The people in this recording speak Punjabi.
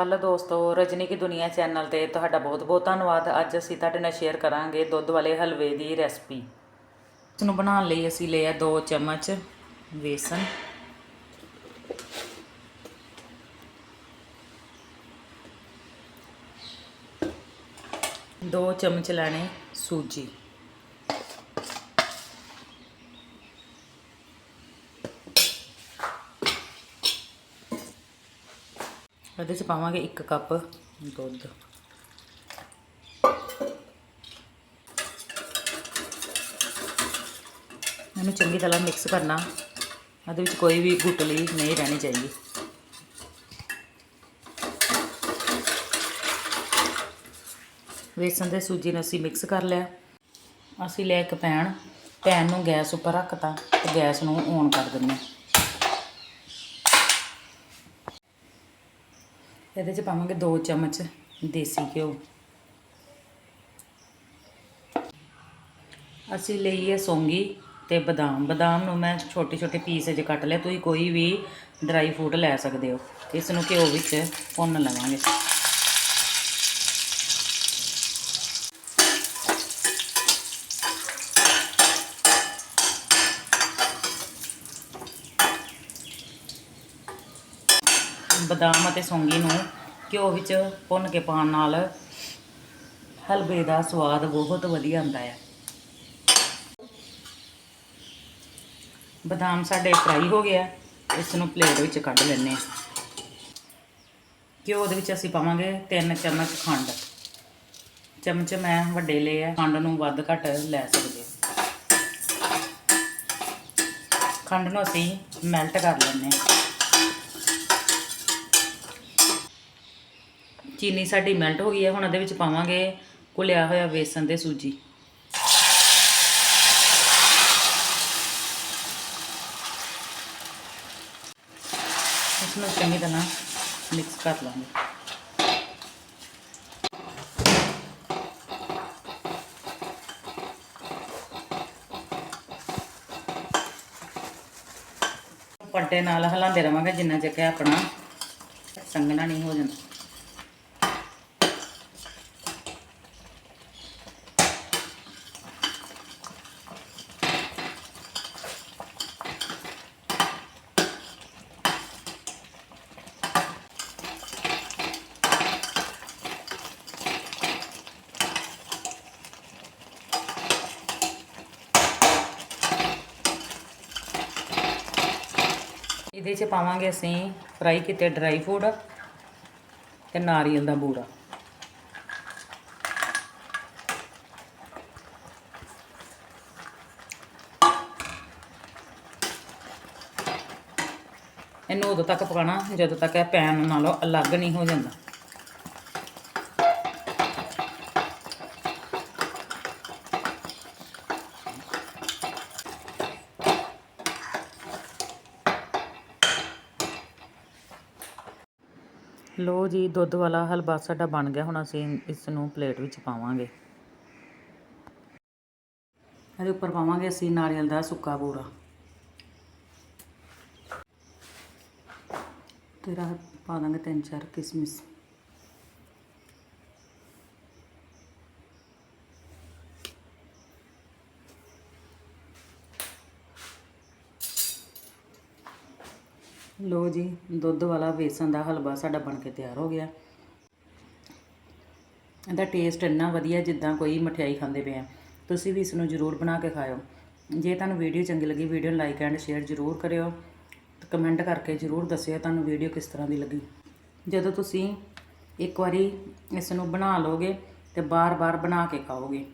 ਹੈਲੋ ਦੋਸਤੋ ਰਜਨੀ ਕੀ ਦੁਨੀਆ ਚੈਨਲ ਤੇ ਤੁਹਾਡਾ ਬਹੁਤ-ਬਹੁਤ ਧੰਨਵਾਦ। ਅੱਜ ਅਸੀਂ ਤੁਹਾਡੇ ਨਾਲ ਸ਼ੇਅਰ ਕਰਾਂਗੇ ਦੁੱਧ ਵਾਲੇ ਹਲਵੇ ਦੀ ਰੈਸਪੀ ਇਸ ਨੂੰ ਬਣਾਉਣ ਲਈ ਅਸੀਂ ਲਿਆ 2 ਚਮਚ ਵੇਸਣ। ਦੋ ਚਮਚ ਲੈਣੇ ਸੂਜੀ। ਇਹਦੇ ਚ ਪਾਵਾਂਗੇ 1 ਕੱਪ ਦੁੱਧ। ਇਹਨੂੰ ਚੰਗੀ ਤਰ੍ਹਾਂ ਮਿਕਸ ਕਰਨਾ। ਇਹਦੇ ਵਿੱਚ ਕੋਈ ਵੀ ਗੁਟਲੀ ਨਹੀਂ ਰਹਿਣੀ ਚਾਹੀਦੀ। ਵੇਸਣ ਦੇ ਸੂਜੀ ਨੂੰ ਅਸੀਂ ਮਿਕਸ ਕਰ ਲਿਆ। ਅਸੀਂ ਲਿਆ ਇੱਕ ਪੈਨ ਪੈਨ ਨੂੰ ਗੈਸ ਉੱਪਰ ਰੱਖਤਾ ਤੇ ਗੈਸ ਨੂੰ ਔਨ ਕਰ ਦਿੰਦੇ ਹਾਂ। ਇਹਦੇ ਚ ਪਾਵਾਂਗੇ 2 ਚਮਚ ਦੇਸੀ ਘਿਓ। ਅਸੀਂ ਲਈ ਹੈ ਸੌਂਗੀ ਤੇ ਬਦਾਮ। ਬਦਾਮ ਨੂੰ ਮੈਂ ਛੋਟੇ ਛੋਟੇ ਪੀਸ 'ਚ ਕੱਟ ਲਿਆ। ਤੁਸੀਂ ਕੋਈ ਵੀ ਡਰਾਈ ਫਰੂਟ ਲੈ ਸਕਦੇ ਹੋ। ਇਸ ਨੂੰ ਘਿਓ ਵਿੱਚ ਭੁੰਨ ਲਵਾਂਗੇ। ਬਦਾਮ ਅਤੇ ਸੌਂਗੀ ਨੂੰ ਘਿਓ ਵਿੱਚ ਭੁੰਨ ਕੇ ਪਾਉਣ ਨਾਲ ਹਲਵੇ ਦਾ ਸਵਾਦ ਬਹੁਤ ਵਧੀਆ ਆਉਂਦਾ ਹੈ। ਬਦਾਮ ਸਾਡੇ ਫਰਾਈ ਹੋ ਗਿਆ ਇਸ ਨੂੰ ਪਲੇਟ ਵਿੱਚ ਕੱਢ ਲੈਣੇ ਹਾਂ। ਘਿਓ ਦੇ ਵਿੱਚ ਅਸੀਂ ਪਾਵਾਂਗੇ 3 ਚਮਚ ਖੰਡ। ਚਮਚ ਮੈਂ ਵੱਡੇ ਲਏ ਆ, ਖੰਡ ਨੂੰ ਵੱਧ ਘੱਟ ਲੈ ਸਕਦੇ ਖੰਡ ਨੂੰ ਅਸੀਂ ਮੈਲਟ ਕਰ ਲੈਣੇ ਹਾਂ। ਚੀਨੀ ਸਾਡੀ ਮੈਲਟ ਹੋ ਗਈ ਹੈ, ਹੁਣ ਇਹਦੇ ਵਿੱਚ ਪਾਵਾਂਗੇ ਘੁਲਿਆ ਹੋਇਆ ਬੇਸਨ ਤੇ ਸੂਜੀ। ਇਸ ਨੂੰ ਚੰਗੀ ਤਰ੍ਹਾਂ ਮਿਕਸ ਕਰ ਲਾਂਗੇ। ਪੱਟੇ ਨਾਲ ਹਿਲਾਉਂਦੇ ਰਵਾਂਗੇ, ਜਿੰਨਾ ਚਿਰ ਆਪਣਾ ਸੰਗਣਾ ਨਹੀਂ ਹੋ ਜਾਂਦਾ। ਇਹਦੇ 'ਚ ਪਾਵਾਂਗੇ ਅਸੀਂ ਫਰਾਈ ਕੀਤੇ ਡਰਾਈ ਫਰੂਟ ਤੇ ਨਾਰੀਅਲ ਦਾ ਬੂੜਾ ਇਹਨੂੰ ਉਦੋਂ ਤੱਕ ਪਕਾਉਣਾ, ਜਦੋਂ ਤੱਕ ਇਹ ਪੈਨ ਨਾਲੋਂ ਅਲੱਗ ਨਹੀਂ ਹੋ ਜਾਂਦਾ। ਲੋ ਜੀ, ਦੁੱਧ ਵਾਲਾ ਹਲਵਾ ਸਾਡਾ ਬਣ ਗਿਆ, ਹੁਣ ਅਸੀਂ ਇਸ ਨੂੰ ਪਲੇਟ ਵਿੱਚ ਪਾਵਾਂਗੇ। ਇਹਦੇ ਉੱਪਰ ਪਾਵਾਂਗੇ ਅਸੀਂ ਨਾਰੀਅਲ ਦਾ ਸੁੱਕਾ ਬੂਰਾ। ਤੇਰਾ ਪਾ ਦਾਂਗੇ ਤਿੰਨ ਚਾਰ ਕਿਸਮਿਸ। ਲੋ ਜੀ, ਦੁੱਧ ਵਾਲਾ ਵੇਸਣ ਦਾ ਹਲਵਾ ਸਾਡਾ ਬਣ ਕੇ ਤਿਆਰ ਹੋ ਗਿਆ। ਇਹਦਾ ਟੇਸਟ ਇੰਨਾ ਵਧੀਆ ਜਿੱਦਾਂ ਕੋਈ ਮਠਿਆਈ ਖਾਂਦੇ ਪਏ ਆ। ਤੁਸੀਂ ਵੀ ਇਸ ਨੂੰ ਜ਼ਰੂਰ ਬਣਾ ਕੇ ਖਾਓ ਜੇ ਤੁਹਾਨੂੰ ਵੀਡੀਓ ਚੰਗੀ ਲੱਗੀ, ਵੀਡੀਓ ਨੂੰ ਲਾਈਕ ਐਂਡ ਸ਼ੇਅਰ ਜ਼ਰੂਰ ਕਰਿਓ। ਕਮੈਂਟ ਕਰਕੇ ਜ਼ਰੂਰ ਦੱਸਿਓ ਤੁਹਾਨੂੰ ਵੀਡੀਓ ਕਿਸ ਤਰ੍ਹਾਂ ਦੀ ਲੱਗੀ। ਜਦੋਂ ਤੁਸੀਂ ਇੱਕ ਵਾਰੀ ਇਸ ਨੂੰ ਬਣਾ ਲਓਗੇ ਤੇ ਬਾਰ-ਬਾਰ ਬਣਾ ਕੇ ਖਾਓਗੇ।